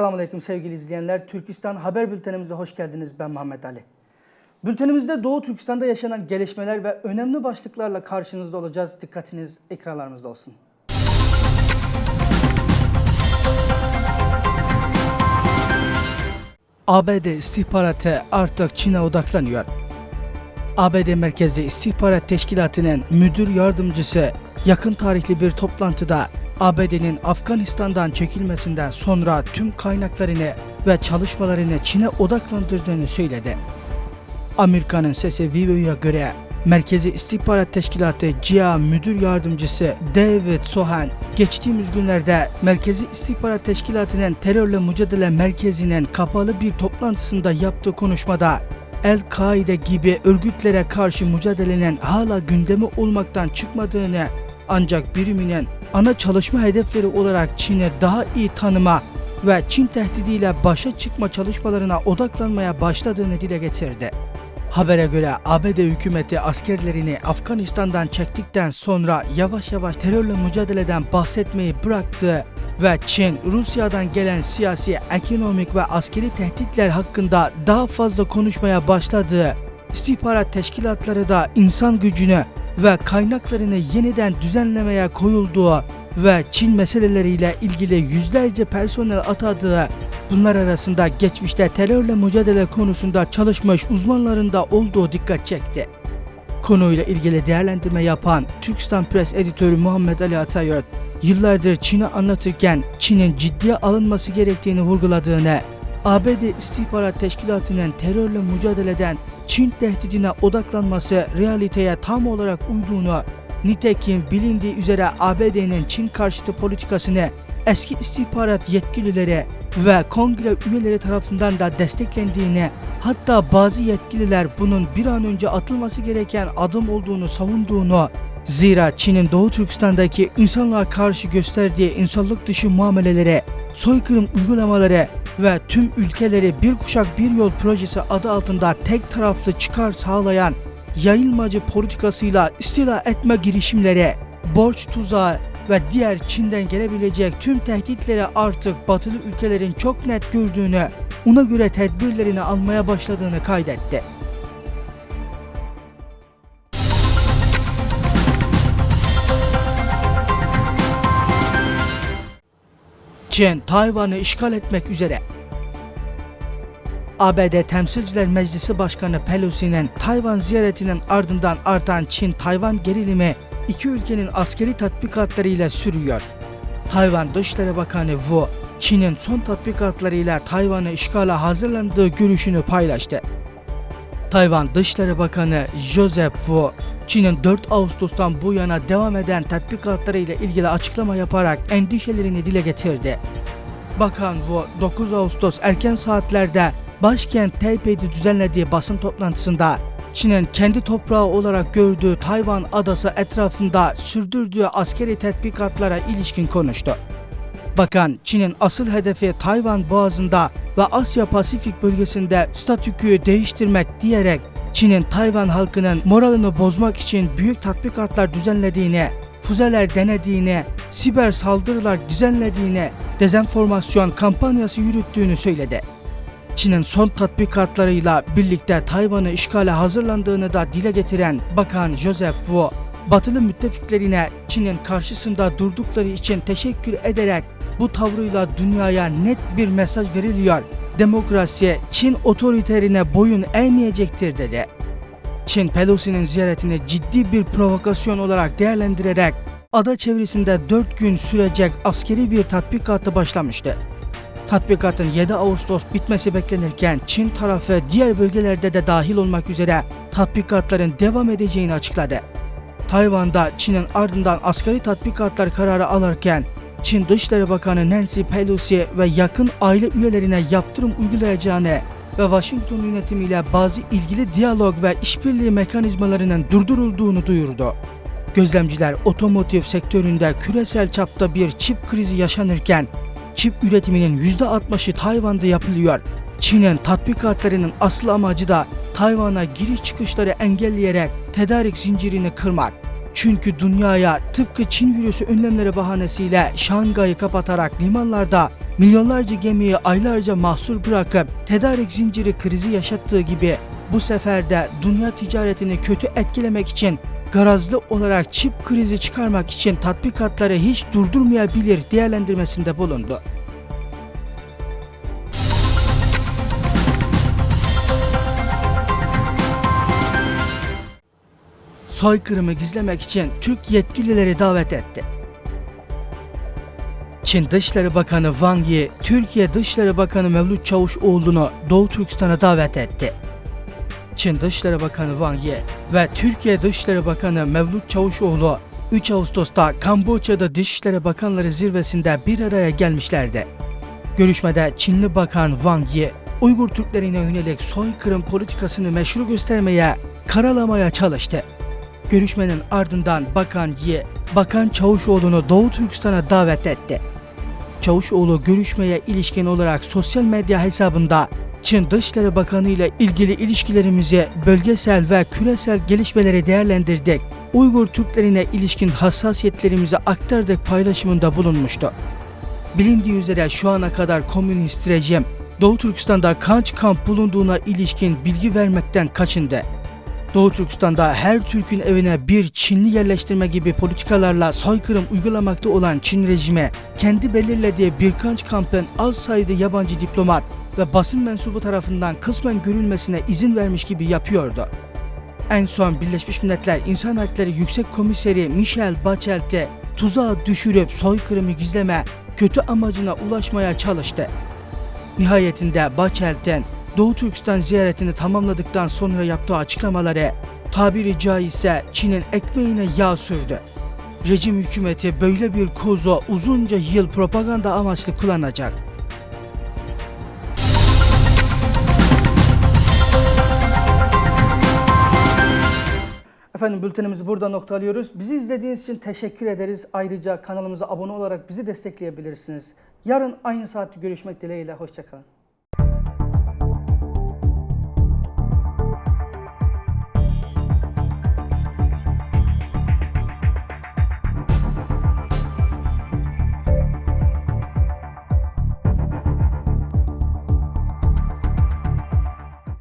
Esselamu Aleyküm sevgili izleyenler. Türkistan Haber Bültenimize hoş geldiniz. Ben Muhammed Ali. Bültenimizde Doğu Türkistan'da yaşanan gelişmeler ve önemli başlıklarla karşınızda olacağız. Dikkatiniz ekranlarımızda olsun. ABD istihbaratı artık Çin'e odaklanıyor. ABD Merkezli İstihbarat Teşkilatı'nın müdür yardımcısı yakın tarihli bir toplantıda ABD'nin Afganistan'dan çekilmesinden sonra tüm kaynaklarını ve çalışmalarını Çin'e odaklandırdığını söyledi. Amerika'nın sesi VOA'ya göre Merkezi İstihbarat Teşkilatı CIA Müdür Yardımcısı David Sohan geçtiğimiz günlerde Merkezi İstihbarat Teşkilatı'nın terörle mücadele merkezinin kapalı bir toplantısında yaptığı konuşmada El-Kaide gibi örgütlere karşı mücadelenin hala gündemi olmaktan çıkmadığını ancak biriminin ana çalışma hedefleri olarak Çin'i daha iyi tanıma ve Çin tehdidiyle başa çıkma çalışmalarına odaklanmaya başladığını dile getirdi. Habere göre ABD hükümeti askerlerini Afganistan'dan çektikten sonra yavaş yavaş terörle mücadeleden bahsetmeyi bıraktı ve Çin, Rusya'dan gelen siyasi, ekonomik ve askeri tehditler hakkında daha fazla konuşmaya başladı. İstihbarat teşkilatları da insan gücünü ve kaynaklarını yeniden düzenlemeye koyulduğu ve Çin meseleleriyle ilgili yüzlerce personel atadığı, bunlar arasında geçmişte terörle mücadele konusunda çalışmış uzmanların da olduğu dikkat çekti. Konuyla ilgili değerlendirme yapan Türkistan Press editörü Muhammed Ali Atayurt, yıllardır Çin'i anlatırken Çin'in ciddiye alınması gerektiğini vurguladığını, ABD İstihbarat Teşkilatı'nın terörle mücadeleden Çin tehdidine odaklanması realiteye tam olarak uyduğunu, nitekim bilindiği üzere ABD'nin Çin karşıtı politikasını eski istihbarat yetkilileri ve kongre üyeleri tarafından da desteklendiğini, hatta bazı yetkililer bunun bir an önce atılması gereken adım olduğunu savunduğunu, zira Çin'in Doğu Türkistan'daki insanlığa karşı gösterdiği insanlık dışı muameleleri, soykırım uygulamaları ve tüm ülkeleri bir kuşak bir yol projesi adı altında tek taraflı çıkar sağlayan yayılmacı politikasıyla istila etme girişimleri, borç tuzağı ve diğer Çin'den gelebilecek tüm tehditleri artık batılı ülkelerin çok net gördüğünü, ona göre tedbirlerini almaya başladığını kaydetti. Çin, Tayvan'ı işgal etmek üzere. ABD Temsilciler Meclisi Başkanı Pelosi'nin Tayvan ziyaretinin ardından artan Çin-Tayvan gerilimi iki ülkenin askeri tatbikatlarıyla sürüyor. Tayvan Dışişleri Bakanı Wu, Çin'in son tatbikatlarıyla Tayvan'ı işgale hazırlandığı görüşünü paylaştı. Tayvan Dışişleri Bakanı Joseph Wu, Çin'in 4 Ağustos'tan bu yana devam eden tatbikatlarıyla ilgili açıklama yaparak endişelerini dile getirdi. Bakan Wu 9 Ağustos erken saatlerde başkent Taipei'de düzenlediği basın toplantısında Çin'in kendi toprağı olarak gördüğü Tayvan adası etrafında sürdürdüğü askeri tatbikatlara ilişkin konuştu. Bakan Çin'in asıl hedefi Tayvan boğazında ve Asya Pasifik bölgesinde statüküyü değiştirmek diyerek Çin'in Tayvan halkının moralini bozmak için büyük tatbikatlar düzenlediğini, füzeler denediğini, siber saldırılar düzenlediğini, dezenformasyon kampanyası yürüttüğünü söyledi. Çin'in son tatbikatlarıyla birlikte Tayvan'ı işgale hazırlandığını da dile getiren Bakan Joseph Wu, batılı müttefiklerine Çin'in karşısında durdukları için teşekkür ederek bu tavrıyla dünyaya net bir mesaj veriliyor. Demokrasi Çin otoriterine boyun eğmeyecektir dedi. Çin Pelosi'nin ziyaretini ciddi bir provokasyon olarak değerlendirerek ada çevresinde 4 gün sürecek askeri bir tatbikatı başlamıştı. Tatbikatın 7 Ağustos bitmesi beklenirken Çin tarafı diğer bölgelerde de dahil olmak üzere tatbikatların devam edeceğini açıkladı. Tayvan'da Çin'in ardından askeri tatbikatlar kararı alırken Çin Dışişleri Bakanı Nancy Pelosi ve yakın aile üyelerine yaptırım uygulayacağını ve Washington yönetimiyle bazı ilgili diyalog ve işbirliği mekanizmalarının durdurulduğunu duyurdu. Gözlemciler otomotiv sektöründe küresel çapta bir çip krizi yaşanırken çip üretiminin %60'ı Tayvan'da yapılıyor. Çin'in tatbikatlarının asıl amacı da Tayvan'a giriş çıkışları engelleyerek tedarik zincirini kırmak. Çünkü dünyaya tıpkı Çin virüsü önlemleri bahanesiyle Şangay'ı kapatarak limanlarda milyonlarca gemiyi aylarca mahsur bırakıp tedarik zinciri krizi yaşattığı gibi bu sefer de dünya ticaretini kötü etkilemek için garazlı olarak çip krizi çıkarmak için tatbikatları hiç durdurmayabilir değerlendirmesinde bulundu. Soykırımı gizlemek için Türk yetkilileri davet etti. Çin Dışişleri Bakanı Wang Yi, Türkiye Dışişleri Bakanı Mevlüt Çavuşoğlu'nu Doğu Türkistan'a davet etti. Çin Dışişleri Bakanı Wang Yi ve Türkiye Dışişleri Bakanı Mevlüt Çavuşoğlu 3 Ağustos'ta Kamboçya'da Dışişleri Bakanları zirvesinde bir araya gelmişlerdi. Görüşmede Çinli Bakan Wang Yi, Uygur Türklerine yönelik soykırım politikasını meşru göstermeye, karalamaya çalıştı. Görüşmenin ardından Bakan Yi, Bakan Çavuşoğlu'nu Doğu Türkistan'a davet etti. Çavuşoğlu görüşmeye ilişkin olarak sosyal medya hesabında Çin Dışişleri Bakanı ile ilgili ilişkilerimizi bölgesel ve küresel gelişmeleri değerlendirdik. Uygur Türklerine ilişkin hassasiyetlerimizi aktardık paylaşımında bulunmuştu. Bilindiği üzere şu ana kadar komünist rejim Doğu Türkistan'da kaç kamp bulunduğuna ilişkin bilgi vermekten kaçındı. Doğu Türkistan'da her Türk'ün evine bir Çinli yerleştirme gibi politikalarla soykırım uygulamakta olan Çin rejimi, kendi belirlediği birkaç kampın az sayıda yabancı diplomat ve basın mensubu tarafından kısmen görülmesine izin vermiş gibi yapıyordu. En son Birleşmiş Milletler İnsan Hakları Yüksek Komiseri Michel Bachelt'i tuzağa düşürüp soykırımı gizleme, kötü amacına ulaşmaya çalıştı. Nihayetinde Bachelt'in Doğu Türkistan ziyaretini tamamladıktan sonra yaptığı açıklamaları tabiri caizse Çin'in ekmeğine yağ sürdü. Rejim hükümeti böyle bir kozu uzunca yıl propaganda amaçlı kullanacak. Efendim bültenimizi burada noktalıyoruz. Bizi izlediğiniz için teşekkür ederiz. Ayrıca kanalımıza abone olarak bizi destekleyebilirsiniz. Yarın aynı saatte görüşmek dileğiyle. Hoşçakalın.